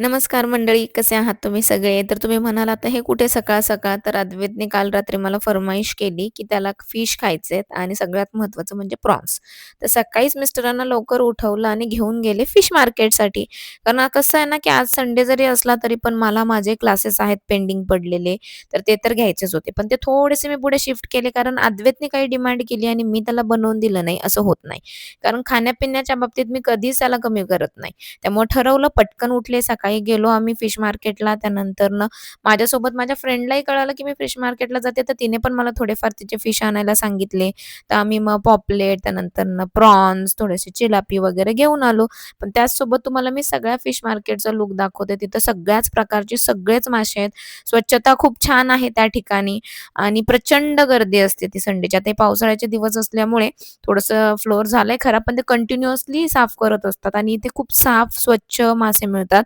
नमस्कार मंडळी, कसे आहात तुम्ही सगळे? तर तुम्ही म्हणाल आता हे कुठे सकाळ-सकाळ, तर अद्वैतने काल रात्री मला फरमाईश केली, की त्याला फिश खायचे आहेत आणि सगळ्यात महत्त्वाचं म्हणजे प्रॉन्स. तर सकाळीच मिस्टरांना लवकर उठवलं आणि घेऊन गेले फिश मार्केटसाठी. कारण कसं आहे ना, की आज संडे जरी असला तरी पण मला माझे क्लासेस आहेत पेंडिंग पडलेले, तर ते तर घ्यायचेच होते. पण ते थोडेसे मी पुढे शिफ्ट केले कारण अद्वैतने काही डिमांड केली आणि मी त्याला बनवून दिलं नाही, असं होत नाही. कारण खाण्यापिण्याच्या बाबतीत मी कधीच त्याला कमी करत नाही. त्यामुळे ठरवलं, पटकन उठले, सकाळी गेलो आम्ही फिश मार्केटला. त्यानंतरनं माझ्यासोबत माझ्या फ्रेंडलाही कळालं, की मी फिश मार्केटला जाते, तर तिने पण मला थोडेफार तिचे फिश आणायला सांगितले. तर आम्ही मग पॉपलेट, त्यानंतरनं प्रॉन्स, थोडेसे चिलापी वगैरे घेऊन आलो. पण त्याचसोबत तुम्हाला मी सगळ्या फिश मार्केटचा लुक दाखवते. तिथं सगळ्याच प्रकारचे सगळेच मासे आहेत. स्वच्छता खूप छान आहे त्या ठिकाणी आणि प्रचंड गर्दी असते ती संडेच्या. ते पावसाळ्याचे दिवस असल्यामुळे थोडंसं फ्लोअर झालंय खराब, पण ते कंटिन्युअसली साफ करत असतात आणि इथे खूप साफ, स्वच्छ मासे मिळतात.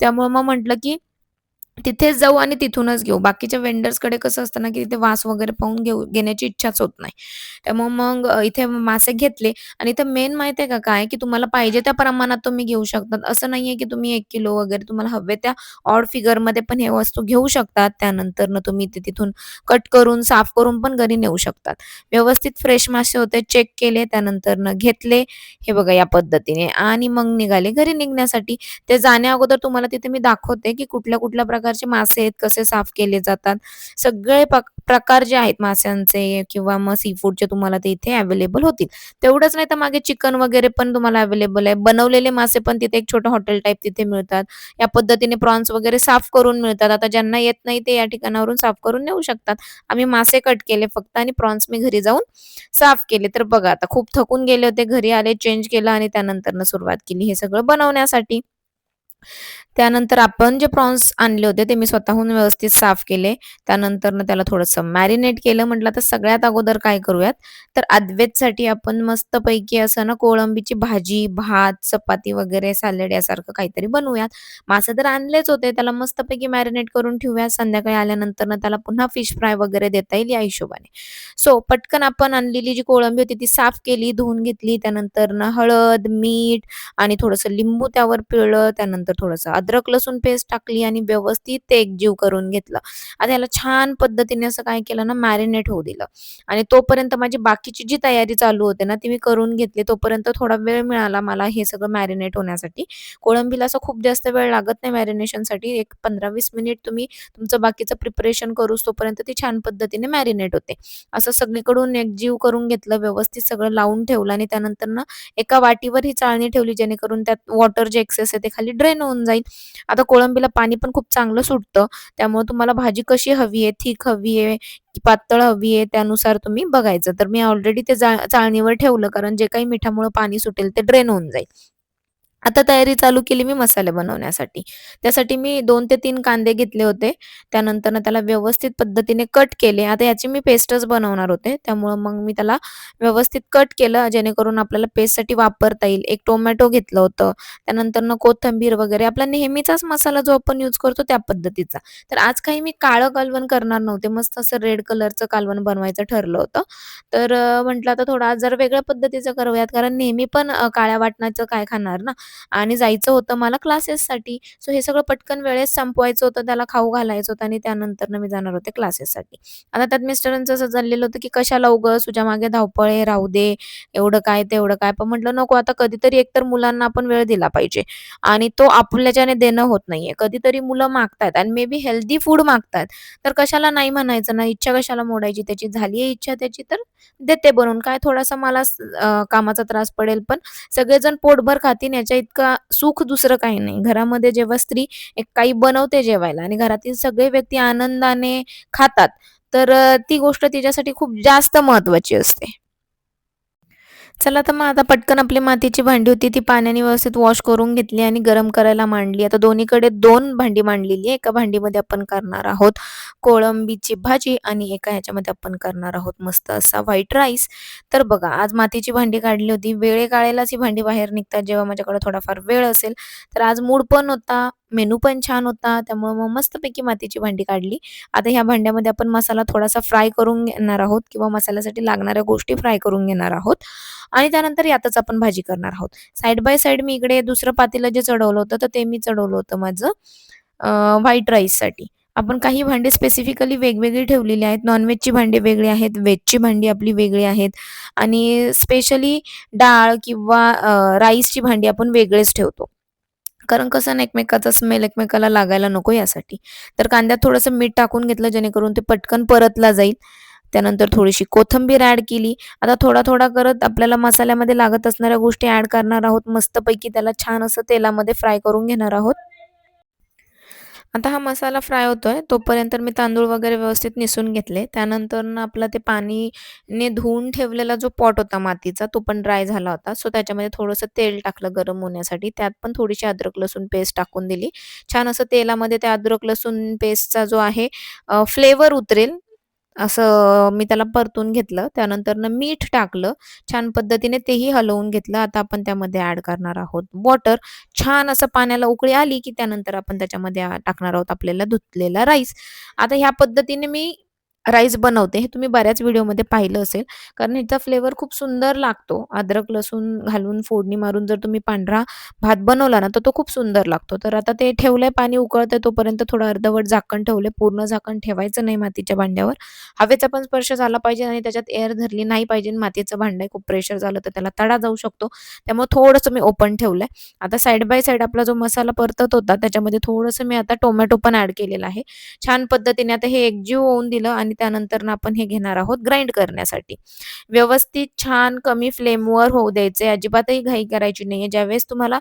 त्यामुळे मग म्हटलं, की तिथेच जाऊ आणि तिथूनच घेऊ. बाकीच्या वेंडर्सकडे कसं असतं ना, की तिथे वास वगैरे पाहून घेऊ घेण्याची इच्छाच होत नाही. त्यामुळे मग इथे मासे घेतले आणि इथं मेन माहिती आहे का काय, की तुम्हाला पाहिजे त्या प्रमाणात तुम्ही घेऊ शकतात. असं नाहीये, की तुम्ही एक किलो वगैरे तुम्हाला हवे त्या ऑड फिगरमध्ये पण हे वस्तू घेऊ शकतात. त्यानंतरनं तुम्ही ते तिथून कट करून, साफ करून पण घरी नेऊ शकतात. व्यवस्थित फ्रेश मासे होते, चेक केले, त्यानंतरनं घेतले. हे बघा या पद्धतीने आणि मग निघाले घरी निघण्यासाठी. ते जाण्याअगोदर तुम्हाला तिथे मी दाखवते, की कुठल्या-कुठल्या प्रकार प्रकारचे मासे आहेत, कसे साफ केले जातात. सगळे प्रकार जे आहेत माशांचे किंवा मग सी फूडचे तुम्हाला ते इथे अवेलेबल होतील. तेवढंच नाही तर मागे चिकन वगैरे पण तुम्हाला अवेलेबल आहे. बनवलेले मासे पण तिथे एक छोटं हॉटेल टाइप तिथे मिळतात. या पद्धतीने प्रॉन्स वगैरे साफ करून मिळतात. आता ज्यांना येत नाही ते या ठिकाणावरून साफ करून नेऊ शकतात. आम्ही मासे कट केले फक्त आणि प्रॉन्स मी घरी जाऊन साफ केले. तर बघा आता खूप थकून गेले होते. घरी आले, चेंज केलं आणि त्यानंतरनं सुरुवात केली हे सगळं बनवण्यासाठी. त्यानंतर आपण जे प्रॉन्स आणले होते ते मी स्वतःहून व्यवस्थित साफ केले. त्यानंतरनं त्याला थोडंसं मॅरिनेट केलं. म्हटलं तर सगळ्यात अगोदर काय करूयात, तर अद्वेतसाठी आपण मस्तपैकी असं ना कोळंबीची भाजी, भात, चपाती वगैरे सॅलड यासारखं काहीतरी बनवूयात. मासे तर आणलेच होते. त्याला मस्तपैकी मॅरिनेट करून ठेवूया. संध्याकाळी आल्यानंतरनं त्याला पुन्हा फिश फ्राय वगैरे देता येईल या हिशोबाने. सो पटकन आपण आणलेली जी कोळंबी होती ती साफ केली, धुवून घेतली. त्यानंतरनं हळद, मीठ आणि थोडंसं लिंबू त्यावर पिळलं. त्यानंतर थोडंसं अद्रक लसूण पेस्ट टाकली आणि व्यवस्थित ते एकजीव करून घेतलं. आता याला छान पद्धतीने असं काय केलं ना मॅरिनेट होऊ दिलं आणि तोपर्यंत माझी बाकीची जी तयारी चालू होते ना ती मी करून घेतली. तोपर्यंत थोडा वेळ मिळाला मला हे सगळं मॅरिनेट होण्यासाठी. कोळंबीला असं खूप जास्त वेळ लागत नाही मॅरिनेशनसाठी. एक 15-20 मिनिट तुम्ही तुमचं बाकीचं प्रिपरेशन करूस तोपर्यंत ती छान पद्धतीने मॅरिनेट होते. असं सगळीकडून एकजीव करून घेतलं, व्यवस्थित सगळं लावून ठेवलं आणि त्यानंतर ना एका वाटीवर ही चाळणी ठेवली जेणेकरून त्यात वॉटर जे एक्सेस आहे ते खाली ड्रेन होऊन जाईल. आता कोळंबीला पाणी पण खूप चांगलं सुटतं. त्यामुळे तुम्हाला भाजी कशी हवी आहे, थिक हवी आहे, की पातळ हवी आहे त्यानुसार तुम्ही बघायचं. तर मी ऑलरेडी ते चाळणीवर ठेवलं कारण जे काही मिठामुळं पाणी सुटेल ते ड्रेन होऊन जाईल. आता तयारी चालू केली मी मसाले बनवण्यासाठी. त्यासाठी मी दोन ते तीन कांदे घेतले होते. त्यानंतर त्याला व्यवस्थित पद्धतीने कट केले. आता याची मी पेस्टच बनवणार होते. त्यामुळं मग मी त्याला व्यवस्थित कट केलं जेणेकरून आपल्याला पेस्टसाठी वापरता येईल. एक टोमॅटो घेतलं होतं. त्यानंतर कोथिंबीर वगैरे आपला नेहमीचाच मसाला जो आपण यूज करतो त्या पद्धतीचा. तर आज काही मी काळं कालवण करणार नव्हते. मस्त असं रेड कलरचं कालवण बनवायचं ठरलं होतं. तर म्हटलं आता थोडं आज जर वेगळ्या पद्धतीचं करूयात कारण नेहमी पण काळ्या वाटणाचं काय खाणार ना आणि जायचं होतं मला क्लासेससाठी. सो हे सगळं पटकन वेळेस संपवायचं होतं, त्याला खाऊ घालायचं होतं आणि त्यानंतर मी जाणार होते क्लासेससाठी. आता त्यात मिस्टरांचं असं चाललेलं होतं, की "कशाला उघं तुझ्या मागे धावपळ आहे, राहू दे. एवढं काय, तेवढं काय." पण म्हटलं नको आता कधीतरी एकतर मुलांना आपण वेळ दिला पाहिजे आणि तो आपल्याच्याने देणं होत नाहीये. कधीतरी मुलं मागतायत आणि मे बी हेल्दी फूड मागतायत. तर कशाला नाही म्हणायचं ना, इच्छा कशाला मोडायची त्याची. झाली आहे इच्छा त्याची तर देते बनवून. काय थोडासा मला कामाचा त्रास पडेल पण सगळेजण पोटभर खातील याच्या इतका सुख दुसरं काही नाही. घरामध्ये जेव्हा स्त्री एक काही बनवते जेवायला आणि घरातील सगळे व्यक्ती आनंदाने खातात, तर ती गोष्ट तिच्यासाठी खूप जास्त महत्वाची असते. चला तर मग आता पटकन आपली मातीची भांडी होती ती पाण्याने व्यवस्थित वॉश करून घेतली आणि गरम करायला मांडली. आता दोन्हीकडे दोन भांडी मांडलेली आहे. एका भांडीमध्ये आपण करणार आहोत कोळंबीची भाजी आणि एका ह्याच्यामध्ये आपण करणार आहोत मस्त असा व्हाईट राईस. तर बघा आज मातीची भांडी काढली होती. वेळेकाळेलाच ही भांडी बाहेर निघतात जेव्हा माझ्याकडे थोडाफार वेळ असेल. तर आज मूड पण होता मेनू पण छान होता. त्यामुळे मग मस्तपैकी मातीची भांडी काढली. आता ह्या भांड्यामध्ये आपण मसाला थोडासा फ्राय करून घेणार आहोत किंवा मसाल्यासाठी लागणाऱ्या गोष्टी फ्राय करून घेणार आहोत आणि त्यानंतर यातच आपण भाजी करणार आहोत. साईड बाय साईड मी इकडे दुसरं पातेलं जे चढवलं होतं, तर ते मी चढवलं होतं माझं व्हाईट राईससाठी. आपण काही भांडी स्पेसिफिकली वेगवेगळी ठेवलेली आहेत. नॉनव्हेजची भांडी वेगळी आहेत, व्हेजची भांडी आपली वेगळी आहेत आणि स्पेशली डाळ किंवा राईसची भांडी आपण वेगळेच ठेवतो. कारण कसं ना एकमेकाचा स्मेल एकमेकाला लागायला नको यासाठी. तर कांद्यात थोडंसं मीठ टाकून घेतलं जेणेकरून ते पटकन परतला जाईल. त्यानंतर थोडीशी कोथिंबीर ॲड केली. आता थोडा-थोडा करत आपल्याला मसाल्यामध्ये लागत असणाऱ्या गोष्टी ॲड करणार आहोत. मस्तपैकी त्याला छान असं तेलामध्ये फ्राय करून घेणार आहोत. आता हा मसाला फ्राय होतोय तोपर्यंत मी तांदूळ वगैरे व्यवस्थित निसून घेतले. त्यानंतर आपला ते पाणीने धुवून ठेवलेला जो पॉट होता मातीचा तो पण ड्राय झाला होता. सो त्याच्यामध्ये थोडंसं तेल टाकलं गरम होण्यासाठी. त्यात पण थोडीशी अद्रक लसूण पेस्ट टाकून दिली. छान असं तेलामध्ये त्या अद्रक लसूण पेस्टचा जो आहे फ्लेवर उतरेल असं मी त्याला परतून घेतलं. त्यानंतरनं मीठ टाकलं. छान पद्धतीने तेही हलवून घेतलं. आता आपण त्यामध्ये ॲड करणार आहोत वॉटर. छान असं पाण्याला उकळी आली, की त्यानंतर आपण त्याच्यामध्ये टाकणार आहोत आपल्याला धुतलेला राईस. आता ह्या पद्धतीने मी राईस बनवते. हे तुम्ही बऱ्याच व्हिडिओमध्ये पाहिलं असेल. कारण ह्याचा फ्लेवर खूप सुंदर लागतो. अद्रक, लसूण घालून फोडणी मारून जर तुम्ही पांढरा भात बनवला ना, तर तो खूप सुंदर लागतो. तर आता ते ठेवलंय पाणी उकळतंय तोपर्यंत थोडं अर्धवट झाकण ठेवले. पूर्ण झाकण ठेवायचं नाही मातीच्या भांड्यावर. हवेचा पण स्पर्श झाला पाहिजे आणि त्याच्यात एअर धरली नाही पाहिजे. मातीचं भांडं आहे, खूप प्रेशर झालं तर त्याला तडा जाऊ शकतो. त्यामुळे थोडंसं मी ओपन ठेवलंय. आता साईड बाय साइड आपला जो मसाला परतत होता, त्याच्यामध्ये थोडंसं मी आता टोमॅटो पण ऍड केलेला आहे. छान पद्धतीने आता हे एकजीव होऊन दिलं आणि त्यानंतर आपण हे घेणार आहोत ग्राइंड करण्यासाठी. व्यवस्थित छान कमी फ्लेमवर होऊ द्यायचे. अजिबातही घाई करायची नाहीये. ज्यावेळेस तुम्हाला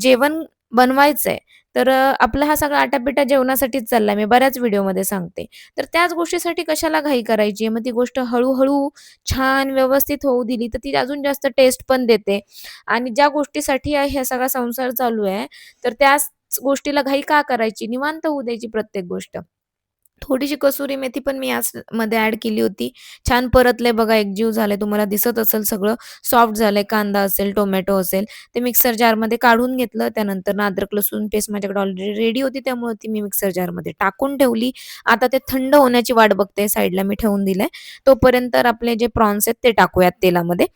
जेवण बनवायचंय, तर आपला हा सगळा आटापिटा जेवणासाठीच चाललाय. मी बऱ्याच व्हिडिओमध्ये सांगते. तर त्याच गोष्टीसाठी कशाला घाई करायची? मग ती गोष्ट हळूहळू छान व्यवस्थित होऊ दिली, तर ती अजून जास्त टेस्ट पण देते आणि ज्या गोष्टीसाठी हा सगळा संसार चालू आहे, तर त्याच गोष्टीला घाई का करायची? निवांत होऊ द्यायची प्रत्येक गोष्ट. थोडीशी कसुरी मेथी पण मी आज मध्ये ऍड केली होती. छान परतले बघा, एकजीव झाले तुम्हाला दिसत असेल सगळं सॉफ्ट झालंय. कांदा असेल, टोमॅटो असेल, ते मिक्सर जारमध्ये काढून घेतलं. त्यानंतर अद्रक लसूण पेस्ट माझ्याकडे ऑलरेडी रेडी होती, त्यामुळे ती मी मिक्सर जारमध्ये टाकून ठेवली. आता ते थंड होण्याची वाट बघते. साईडला मी ठेवून दिलंय. तोपर्यंत आपले जे प्रॉन्स आहेत ते टाकूयात तेलामध्ये.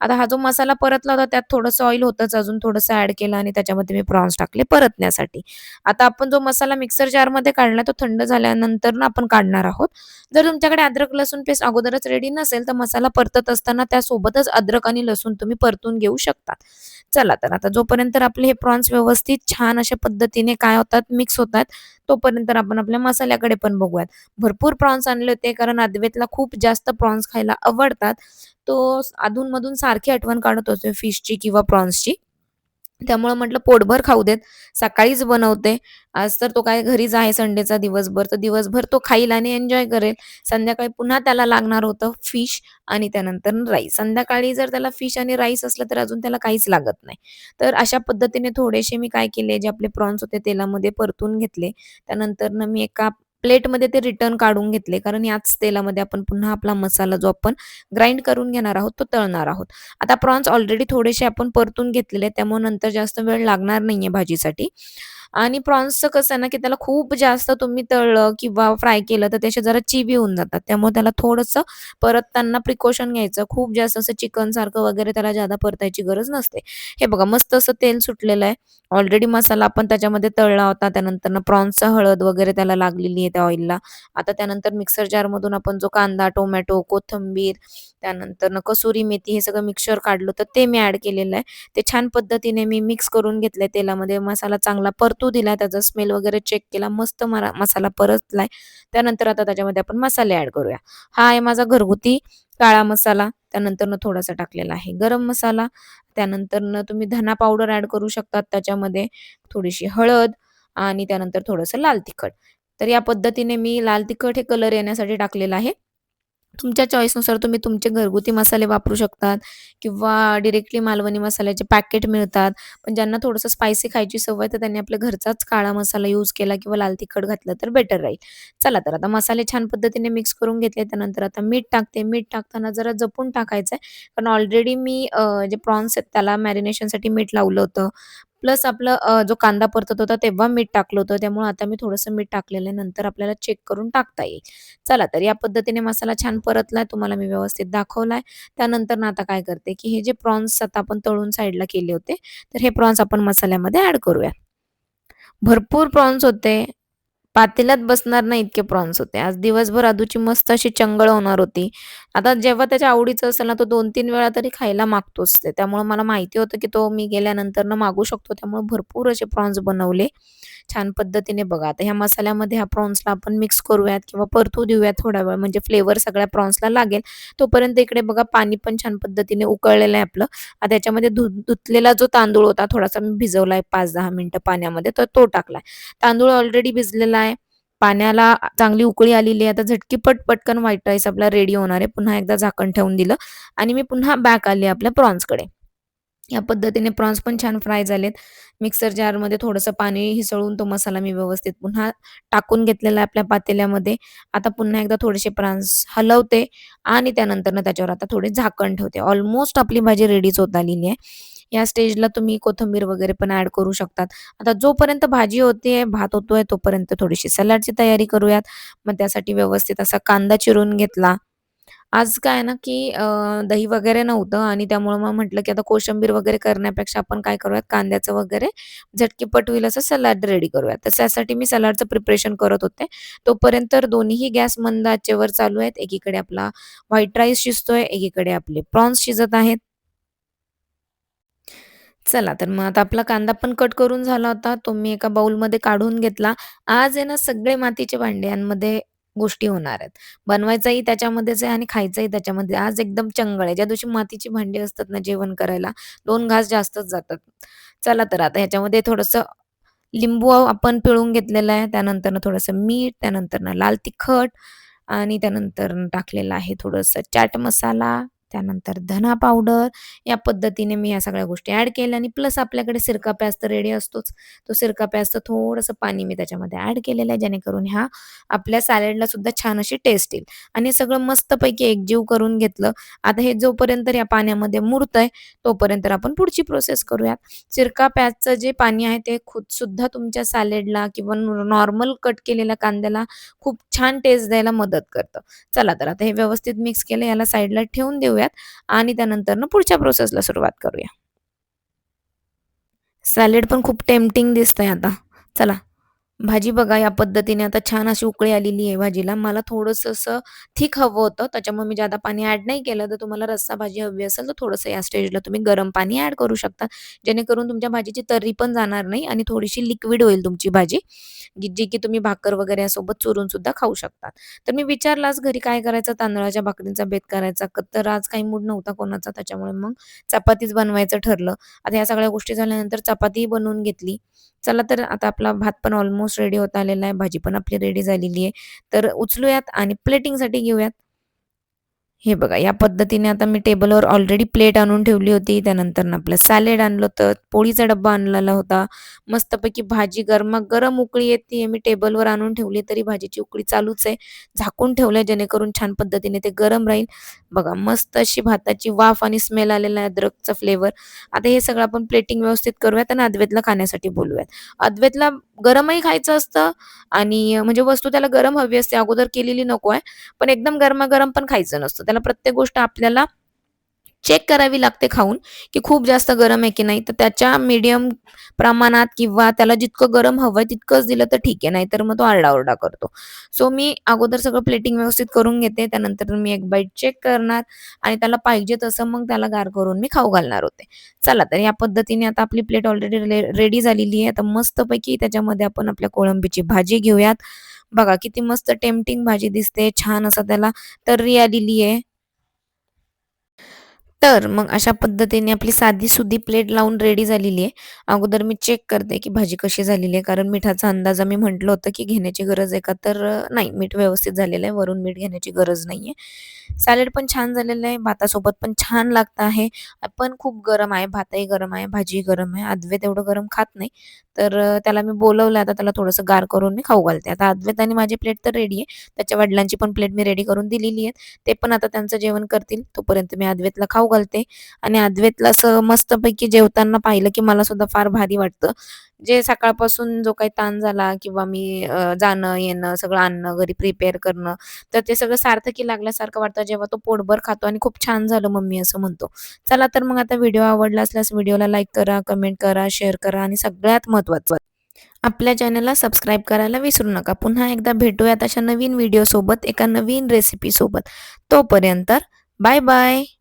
आता हा जो मसाला परतला होता त्यात थोडंसं ऑइल होतंच अजून थोडंसं ऍड केलं आणि त्याच्यामध्ये मी प्रॉन्स टाकले परतण्यासाठी. आता आपण जो मसाला मिक्सर जारमध्ये काढला तो थंड झाल्यानंतर ना आपण काढणार आहोत. जर तुमच्याकडे अद्रक लसूण पेस्ट अगोदरच रेडी नसेल तर मसाला परतत असताना त्यासोबतच अद्रक आणि लसूण तुम्ही परतून घेऊ शकतात. चला तर आता जोपर्यंत आपले हे प्रॉन्स व्यवस्थित छान अशा पद्धतीने काय होतात मिक्स होतात, तोपर्यंत आपण आपल्या मसाल्याकडे पण बघूयात. भरपूर प्रॉन्स आणले होते कारण अद्वेतला खूप जास्त प्रॉन्स खायला आवडतात. तो अधूनमधून सारखी आठवण काढत असतो फिशची किंवा प्रॉन्सची. त्यामुळं म्हटलं पोटभर खाऊ देत. सकाळीच बनवते. आज तर तो काय घरीच आहे संडेचा दिवसभर, तर दिवसभर तो खाईल आणि एन्जॉय करेल. संध्याकाळी पुन्हा त्याला लागणार होतं फिश आणि त्यानंतर राईस. संध्याकाळी जर त्याला फिश आणि राईस असलं तर अजून त्याला काहीच लागत नाही. तर अशा पद्धतीने थोडेसे मी काय केले, जे आपले प्रॉन्स होते तेलामध्ये परतून घेतले. त्यानंतरनं मी एका प्लेटमध्ये ते रिटर्न काढून घेतले. कारण याच तेलामध्ये आपण पुन्हा आपला मसाला जो आपण ग्राइंड करून घेणार आहोत, तो तळणार आहोत. आता प्रॉन्स ऑलरेडी थोडेसे आपण परतून घेतलेले त्यामुळे नंतर जास्त वेळ लागणार नाहीये भाजीसाठी. आणि प्रॉन्सचं कसं आहे ना, की त्याला खूप जास्त तुम्ही तळलं किंवा फ्राय केलं तर त्याचे जरा चिबी होऊन जातात. त्यामुळे त्याला थोडंसं परतताना प्रिकॉशन घ्यायचं. खूप जास्त असं चिकन सारखं वगैरे त्याला जादा परतायची गरज नसते. हे बघा मस्त असं तेल सुटलेलं आहे. ऑलरेडी मसाला आपण त्याच्यामध्ये तळला होता. त्यानंतर प्रॉन्सचा हळद वगैरे त्याला लागलेली आहे त्या ऑइलला. आता त्यानंतर मिक्सर जारमधून आपण जो कांदा, टोमॅटो, कोथिंबीर, त्यानंतर कसुरी मेथी हे सगळं मिक्सर काढलं तर ते मी ऍड केलेलं आहे. ते छान पद्धतीने मी मिक्स करून घेतलंय तेलामध्ये. मसाला चांगला परत दिला. त्याचा स्मेल वगैरे चेक केला. मस्त मरा मसाला परतलाय. त्यानंतर आता त्याच्यामध्ये आपण मसाले ॲड करूया. हा आहे माझा घरगुती काळा मसाला. त्यानंतरनं थोडासा टाकलेला आहे गरम मसाला. त्यानंतरनं तुम्ही धना पावडर ॲड करू शकतात त्याच्यामध्ये. थोडीशी हळद आणि त्यानंतर थोडंसं लाल तिखट. तर या पद्धतीने मी लाल तिखट हे कलर येण्यासाठी टाकलेलं आहे. तुमच्या चॉईसनुसार तुम्ही तुमचे घरगुती मसाले वापरू शकतात किंवा डिरेक्टली मालवणी मसाल्याचे पॅकेट मिळतात. पण ज्यांना थोडंसं स्पायसी खायची सवय तर त्यांनी आपल्या घरचाच काळा मसाला यूज केला किंवा लाल तिखट घातलं तर बेटर राहील. चला तर आता मसाले छान पद्धतीने मिक्स करून घेतले. त्यानंतर आता मीठ टाकते. मीठ टाकताना जरा जपून टाकायचं आहे. कारण ऑलरेडी मी जे प्रॉन्स आहेत त्याला मॅरिनेशनसाठी मीठ लावलं होतं. प्लस आपलं जो कांदा परतत होता तेव्हा मीठ टाकलं होतं. त्यामुळे आता मी थोडंसं मीठ टाकलेलं आहे. नंतर आपल्याला चेक करून टाकता येईल. चला तर या पद्धतीने मसाला छान परतलाय. तुम्हाला मी व्यवस्थित दाखवलाय. त्यानंतर ना आता काय करते, की हे जे प्रॉन्स आता आपण तळून साईडला केले होते, तर हे प्रॉन्स आपण मसाल्यामध्ये ॲड करूया. भरपूर प्रॉन्स होते. पातेल्यात बसणार नाही इतके प्रॉन्स होते. आज दिवसभर अदूची मस्त अशी चंगळ होणार होती. आता जेव्हा त्याच्या आवडीचं असेल ना, तो 2-3 वेळा तरी खायला मागतोच ते. त्यामुळे मला माहिती होतं, की तो मी गेल्यानंतर मागू शकतो. त्यामुळे भरपूर असे प्रॉन्स बनवले. छान पद्धतीने बघा आता ह्या मसाल्यामध्ये ह्या प्रॉन्सला आपण मिक्स करूयात किंवा परतू देऊयात थोडा वेळ म्हणजे फ्लेवर सगळ्या प्रॉन्सला लागेल. तोपर्यंत इकडे बघा पाणी पण छान पद्धतीने उकळलेलं आहे आपलं. आता त्याच्यामध्ये धु धुतलेला जो तांदूळ होता थोडासा मी भिजवलाय 5-10 मिनिटं पाण्यामध्ये तर तो टाकलाय. तांदूळ ऑलरेडी भिजलेला आहे. पाण्याला चांगली उकळी आलेली आहे. आता झटकी पटकन व्हाईट राईस आपला रेडी होणार आहे. पुन्हा एकदा झाकण ठेवून दिलं आणि मी पुन्हा बॅक आले आपल्या प्रॉन्सकडे. या पद्धतीने प्रॉन्स पण छान फ्राय झालेत. मिक्सर जारमध्ये थोडंसं पाणी हिसळून तो मसाला मी व्यवस्थित पुन्हा टाकून घेतलेला आहे आपल्या पातेल्यामध्ये. आता पुन्हा एकदा थोडेसे प्रॉन्स हलवते आणि त्यानंतरनं त्याच्यावर आता थोडे झाकण ठेवते. ऑलमोस्ट आपली भाजी रेडीच होत आलेली आहे. या स्टेजला तुम्ही कोथिंबीर वगैरे पण ॲड करू शकतात. आता जोपर्यंत भाजी होते भात होतोय तोपर्यंत थोडीशी सलाडची तयारी करूयात. मग त्यासाठी व्यवस्थित असा कांदा चिरून घेतला. आज काय आहे ना, की अ, दही वगैरे नव्हतं आणि त्यामुळे मग म्हटलं, की आता कोशिंबीर वगैरे करण्यापेक्षा आपण काय करूयात कांद्याचं वगैरे झटकीपट होईल असं सलाड रेडी करूयात. तर त्यासाठी मी सलाडचं प्रिपरेशन करत होते. तोपर्यंत तर दोन्हीही गॅस मंद आचेवर चालू आहेत. एकीकडे आपला व्हाईट राईस शिजतोय, एकीकडे आपले प्रॉन्स शिजत आहेत. चला तर मग आता आपला कांदा पण कट करून झाला होता. तो मी एका बाउलमध्ये काढून घेतला. आज आहे ना सगळे मातीचे भांडे यांमध्ये गोष्टी होणार आहेत. बनवायचंही त्याच्यामध्येच आहे आणि खायचंही त्याच्यामध्ये. आज एकदम चंगळ आहे. ज्या दिवशी मातीची भांडी असतात ना जेवण करायला, 2 घास जास्तच जातात. चला तर आता ह्याच्यामध्ये थोडंसं लिंबू आपण पिळून घेतलेलं आहे. त्यानंतरनं थोडंसं मीठ, त्यानंतरनं लाल तिखट आणि त्यानंतर टाकलेलं आहे थोडंसं चाट मसाला, त्यानंतर धना पावडर. या पद्धतीने मी या सगळ्या गोष्टी ॲड केल्या आणि प्लस आपल्याकडे सिरका प्याज तर रेडी असतोच. तो सिरका प्याजचं थोडंसं पाणी मी त्याच्यामध्ये ॲड केलेलं आहे, जेणेकरून ह्या आपल्या सॅलडला सुद्धा छान अशी टेस्ट येईल आणि सगळं मस्तपैकी एकजीव करून घेतलं. आता हे जोपर्यंत या पाण्यामध्ये मुरतंय, तोपर्यंत आपण पुढची प्रोसेस करूयात. सिरका प्याजचं जे पाणी आहे ते खुद सुद्धा तुमच्या सॅलेडला किंवा नॉर्मल कट केलेल्या कांद्याला खूप छान टेस्ट द्यायला मदत करतं. चला तर आता हे व्यवस्थित मिक्स केलं, याला साईडला ठेवून देऊया करूयात आणि त्यानंतर पुढच्या प्रोसेसला सुरुवात करूया. सॅलेड पण खूप टेम्पटिंग दिसतंय आता. चला भाजी बघा या पद्धतीने आता छान अशी उकळी आलेली आहे भाजीला. मला थोडंसं असं थिक हवं होतं, त्याच्यामुळे मी जादा पाणी ॲड नाही केलं. तर तुम्हाला रस्सा भाजी हवी असेल, तर थोडंसं या स्टेजला तुम्ही गरम पाणी ॲड करू शकता. जेणेकरून तुमच्या भाजीची तर्री पण जाणार नाही आणि थोडीशी लिक्विड होईल तुमची भाजी, जी की तुम्ही भाकर वगैरे यासोबत चुरून सुद्धा खाऊ शकता. तर मी विचारला आज घरी काय करायचं, तांदळाच्या भाकरींचा बेत करायचा, तर आज काही मूड नव्हता कोणाचा, त्याच्यामुळे मग चपातीच बनवायचं ठरलं. आता या सगळ्या गोष्टी झाल्यानंतर चपातीही बनवून घेतली. चला तर आता आपला भात पण ऑलमोस्ट रेडी होत आलेला आहे. भाजी पण आपली रेडी झालेली आहे. तर उचलूयात आणि प्लेटिंगसाठी घेऊयात. हे बघा या पद्धतीने आता मी टेबलवर ऑलरेडी प्लेट आणून ठेवली होती. त्यानंतरनं आपलं सॅलेड आणलं होतं, पोळीचा डब्बा आणलेला होता. मस्तपैकी भाजी गरमागरम उकळी येतीये. मी टेबलवर आणून ठेवली तरी भाजीची उकळी चालूच आहे. झाकून ठेवलं जेणेकरून छान पद्धतीने ते गरम राहील. बघा मस्त अशी भाताची वाफ आणि स्मेल आलेला आहे अद्रकचा फ्लेवर. आता हे सगळं आपण प्लेटिंग व्यवस्थित करूयात आणि अद्वैतला खाण्यासाठी बोलूयात. अद्वैतला गरमही खायचं असतं आणि म्हणजे वस्तू त्याला गरम हवी असते. अगोदर केलेली नको आहे. पण एकदम गरमागरम पण खायचं नसतं. त्याला प्रत्येक गोष्ट आपल्याला चेक करावी लागते खाऊन, की खूप जास्त गरम आहे की नाही. तर त्याच्या मीडियम प्रमाणात किंवा त्याला जितकं गरम हवंय तितकंच दिलं तर ठीक आहे. नाहीतर मग तो आरडाओरडा करतो. सो मी अगोदर सगळं प्लेटिंग व्यवस्थित करून घेते. त्यानंतर मी एक बाईट चेक करणार आणि त्याला पाहिजे तसं मग त्याला गार करून मी खाऊ घालणार होते. चला तर या पद्धतीने आता आपली प्लेट ऑलरेडी रेडी झालेली आहे. आता मस्तपैकी त्याच्यामध्ये आपण आपल्या कोळंबीची भाजी घेऊयात. बघा किती मस्त टेम्पटिंग भाजी दिसते. छान असं त्याला तर्री आलेली आहे. तर मग अशा पद्धतीने आपली साधी-सुधी प्लेट लावून रेडी झालेली आहे. अगोदर मी चेक करते, की भाजी कशी झालेली आहे. कारण मिठाचा अंदाज आम्ही म्हटलं होतं, की घेण्याची गरज आहे का? तर नाही मीठ व्यवस्थित झालेलं आहे. वरून मीठ घेण्याची गरज नाही आहे सॅलड पण छान झालेलं आहे. भातासोबत पण छान लागतं आहे. पण खूप गरम आहे. भातही गरम आहे, भाजीही गरम आहे. अद्वैत एवढं गरम खात नाही. तर त्याला मी बोलवलं आता त्याला थोडंसं गार करून मी खाऊ घालते. आता अद्वैताने आणि माझी प्लेट तर रेडी आहे. त्याच्या वडिलांची पण प्लेट मी रेडी करून दिलेली आहे. ते पण आता त्यांचं जेवण करतील. तोपर्यंत मी अद्वैतला खाऊ घालते आणि अद्वैतला असं मस्तपैकी जेवताना पाहिलं, की मला सुद्धा फार भारी वाटतं. जे सकाळपासून जो काही ताण झाला किंवा मी जाणं-येणं, सगळं आणणं, घरी प्रिपेअर करणं, तर ते सगळं सार्थकी लागल्यासारखं वाटतं जेव्हा तो पोटभर खातो आणि खूप छान झालं मम्मी असं म्हणतो. चला तर मग आता व्हिडिओ आवडला असल्यास व्हिडिओला लाईक करा, कमेंट करा, शेअर करा आणि सगळ्यात महत्त्वाचं आपल्या चॅनलला सबस्क्राईब करायला विसरू नका. पुन्हा एकदा भेटूयात अशा नवीन व्हिडिओसोबत, एका नवीन रेसिपीसोबत. तोपर्यंत बाय बाय.